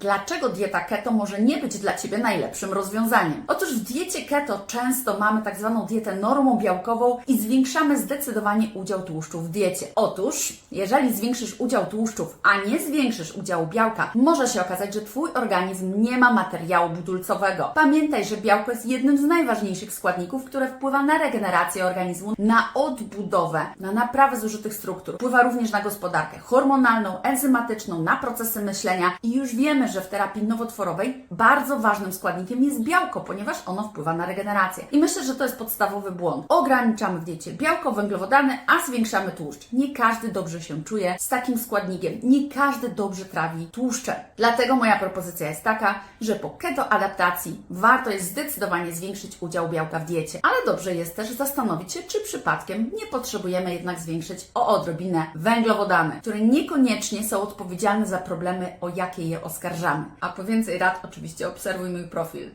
Dlaczego dieta keto może nie być dla Ciebie najlepszym rozwiązaniem? Otóż w diecie keto często mamy tak zwaną dietę normobiałkową i zwiększamy zdecydowanie udział tłuszczu w diecie. Otóż, jeżeli zwiększysz udział tłuszczów, a nie zwiększysz udziału białka, może się okazać, że Twój organizm nie ma materiału budulcowego. Pamiętaj, że białko jest jednym z najważniejszych składników, które wpływa na regenerację organizmu, na odbudowę, na naprawę zużytych struktur. Wpływa również na gospodarkę hormonalną, enzymatyczną, na procesy myślenia i już wiemy, że w terapii nowotworowej bardzo ważnym składnikiem jest białko, ponieważ ono wpływa na regenerację. I myślę, że to jest podstawowy błąd. Ograniczamy w diecie białko, węglowodany, a zwiększamy tłuszcz. Nie każdy dobrze się czuje z takim składnikiem. Nie każdy dobrze trawi tłuszcze. Dlatego moja propozycja jest taka, że po keto adaptacji warto jest zdecydowanie zwiększyć udział białka w diecie. Ale dobrze jest też zastanowić się, czy przypadkiem nie potrzebujemy jednak zwiększyć o odrobinę węglowodany, które niekoniecznie są odpowiedzialne za problemy, o jakie je A po więcej rad oczywiście obserwuj mój profil.